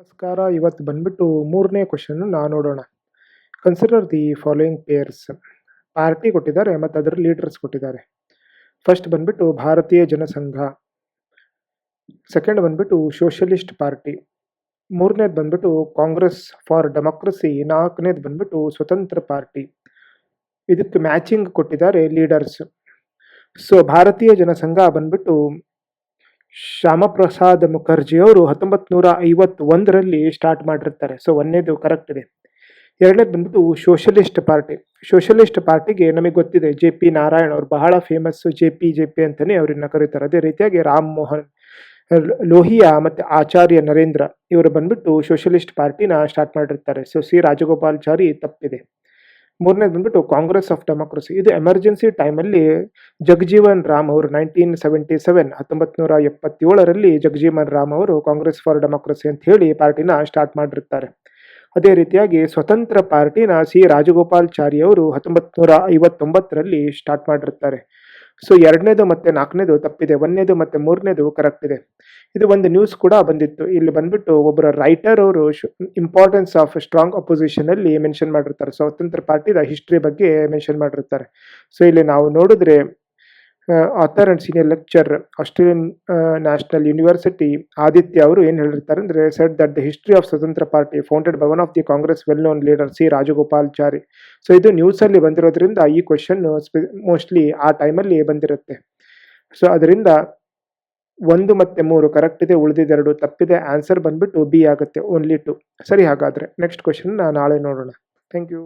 ನಮಸ್ಕಾರ. ಇವತ್ತು ಬಂದ್ಬಿಟ್ಟು ಮೂರನೇ ಕ್ವಶನ್ ನಾನು ನೋಡೋಣ. Consider the following pairs party ಕೊಟ್ಟಿದ್ದಾರೆ ಮತ್ತು ಅದರ ಲೀಡರ್ಸ್ ಕೊಟ್ಟಿದ್ದಾರೆ. ಫಸ್ಟ್ ಬಂದ್ಬಿಟ್ಟು ಭಾರತೀಯ ಜನಸಂಘ. ಸೆಕೆಂಡ್ ಬಂದ್ಬಿಟ್ಟು ಸೋಷಲಿಸ್ಟ್ ಪಾರ್ಟಿ ಮೂರನೇದು ಬಂದ್ಬಿಟ್ಟು ಕಾಂಗ್ರೆಸ್ ಫಾರ್ ಡೆಮೋಕ್ರಸಿ ನಾಲ್ಕನೇದು ಬಂದ್ಬಿಟ್ಟು ಸ್ವತಂತ್ರ ಪಾರ್ಟಿ ಇದಕ್ಕೆ ಮ್ಯಾಚಿಂಗ್ ಕೊಟ್ಟಿದ್ದಾರೆ ಲೀಡರ್ಸ್ ಸೊ ಭಾರತೀಯ ಜನಸಂಘ ಬಂದ್ಬಿಟ್ಟು ಶ್ಯಾಮಪ್ರಸಾದ್ ಮುಖರ್ಜಿ ಅವರು ಹತ್ತೊಂಬತ್ತು ನೂರ ಐವತ್ತೊಂದರಲ್ಲಿ ಸ್ಟಾರ್ಟ್ ಮಾಡಿರ್ತಾರೆ. ಸೊ ಒಂದೇದು ಕರೆಕ್ಟ್ ಇದೆ. ಎರಡನೇದು ಬಂದ್ಬಿಟ್ಟು ಸೋಷಲಿಸ್ಟ್ ಪಾರ್ಟಿ ಸೋಷಲಿಸ್ಟ್ ಪಾರ್ಟಿಗೆ ನಮಗೆ ಗೊತ್ತಿದೆ ಜೆ ಪಿ ನಾರಾಯಣ್ ಅವರು ಬಹಳ famous J P J P ಅಂತಲೇ ಅವರನ್ನ ಕರೀತಾರೆ. ಅದೇ ರೀತಿಯಾಗಿ ರಾಮ್ ಮೋಹನ್, ಲೋಹಿಯಾ ಮತ್ತು ಆಚಾರ್ಯ ನರೇಂದ್ರ ಇವರು ಬಂದ್ಬಿಟ್ಟು ಸೋಷಲಿಸ್ಟ್ ಪಾರ್ಟಿನ ಸ್ಟಾರ್ಟ್ ಮಾಡಿರ್ತಾರೆ. ಸೊ ಸಿ ರಾಜಗೋಪಾಲ್ಚಾರಿ ತಪ್ಪಿದೆ. ಮೂರನೇದು ಬಂದ್ಬಿಟ್ಟು ಕಾಂಗ್ರೆಸ್ ಆಫ್ ಡೆಮೋಕ್ರಸಿ. ಇದು ಎಮರ್ಜೆನ್ಸಿ ಟೈಮಲ್ಲಿ ಜಗಜೀವನ್ ರಾಮ್ ಅವರು ನೈನ್ಟೀನ್ ಸೆವೆಂಟಿ ಸೆವೆನ್ ಹತ್ತೊಂಬತ್ತು ನೂರ ಎಪ್ಪತ್ತೇಳರಲ್ಲಿ ಜಗಜೀವನ್ ರಾಮ್ ಅವರು ಕಾಂಗ್ರೆಸ್ ಫಾರ್ ಡೆಮೋಕ್ರಸಿ ಅಂತ ಹೇಳಿ ಪಾರ್ಟಿನ ಸ್ಟಾರ್ಟ್ ಮಾಡಿರ್ತಾರೆ. ಅದೇ ರೀತಿಯಾಗಿ ಸ್ವತಂತ್ರ ಪಾರ್ಟಿನ ಸಿ ರಾಜಗೋಪಾಲ್ಚಾರಿ ಅವರು ಹತ್ತೊಂಬತ್ತು ನೂರ ಐವತ್ತೊಂಬತ್ತರಲ್ಲಿ ಸ್ಟಾರ್ಟ್ ಮಾಡಿರ್ತಾರೆ. ಸೊ ಎರಡನೇದು ಮತ್ತೆ ನಾಲ್ಕನೇದು ತಪ್ಪಿದೆ, ಒಂದನೇದು ಮತ್ತೆ ಮೂರನೇದು ಕರೆಕ್ಟ್ ಇದೆ. ಇದು ಒಂದು ನ್ಯೂಸ್ ಕೂಡ ಬಂದಿತ್ತು. ಇಲ್ಲಿ ಬಂದ್ಬಿಟ್ಟು ಒಬ್ಬರ ರೈಟರ್ ಅವರು ಇಂಪಾರ್ಟೆನ್ಸ್ ಆಫ್ ಸ್ಟ್ರಾಂಗ್ ಅಪೋಸಿಷನ್ ಅಲ್ಲಿ ಮೆನ್ಷನ್ ಮಾಡಿರ್ತಾರೆ. ಸ್ವತಂತ್ರ ಪಾರ್ಟಿದ ಹಿಸ್ಟ್ರಿ ಬಗ್ಗೆ ಮೆನ್ಷನ್ ಮಾಡಿರ್ತಾರೆ. ಸೊ ಇಲ್ಲಿ ನಾವು ನೋಡಿದ್ರೆ author and senior lecture Australian National University Aditya ಅವರು ಏನು ಹೇಳಿರ್ತಾರೆ ಅಂದರೆ said that the history of Swatantra party founded by one of the Congress well known leader C Rajagopalachari so ಇದು ನ್ಯೂಸಲ್ಲಿ ಬಂದಿರೋದ್ರಿಂದ ಈ ಕ್ವಶನ್ ಮೋಸ್ಟ್ಲಿ ಆ ಟೈಮಲ್ಲಿ ಬಂದಿರುತ್ತೆ. ಸೊ ಅದರಿಂದ ಒಂದು ಮತ್ತೆ ಮೂರು ಕರೆಕ್ಟ್ ಇದೆ ಉಳಿದಿದೆರಡು ತಪ್ಪಿದೆ ಆನ್ಸರ್ ಬಂದ್ಬಿಟ್ಟು ಬಿ ಆಗುತ್ತೆ ಓನ್ಲಿ ಟು ಸರಿ ಹಾಗಾದರೆ ನೆಕ್ಸ್ಟ್ ಕ್ವಶನ್ ನಾಳೆ ನೋಡೋಣ. Thank you